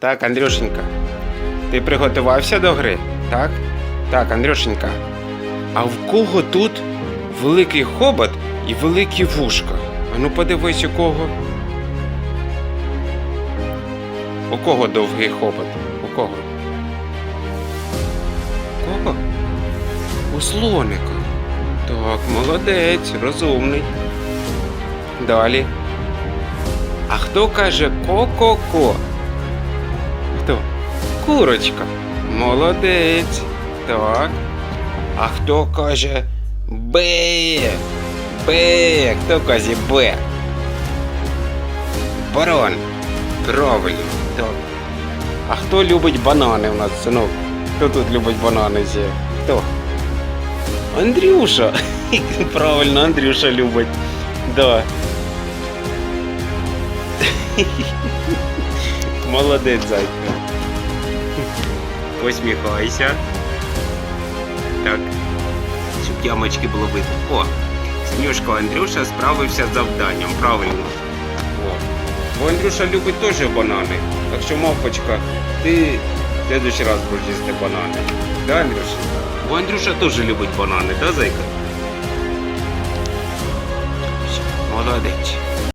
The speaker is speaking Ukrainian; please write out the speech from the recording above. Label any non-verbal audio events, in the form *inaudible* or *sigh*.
Так, Андрюшенька. Ти приготувався до гри? Так? Так, Андрюшенька. А в кого тут великий хобот і великі вушка? А ну подивись, у кого. У кого довгий хобот? У кого? У кого? У слоника. Так, молодець, розумний. Далі. А хто каже ко-ко-ко? Курочка. Молодець. Так. А хто каже Б? Б. Хто каже Б? Барон. Правильно. Так. А хто любить банани у нас, синок? Хто тут любить банани ще? Хто? Андрюша. *laughs* Правильно, Андрюша любить. Да. *laughs* Молодець, зайка. Посміхайся. Так. Щоб ямочки було видно. О! Снюшко Андрюша справився з завданням, правильно. О. Бо Андрюша любить теж банани. Так що, мавпочка, ти в следующий раз будеш їсти банани. Да, Андрюша? Бо Андрюша теж любить банани, да, зайка? Молодець.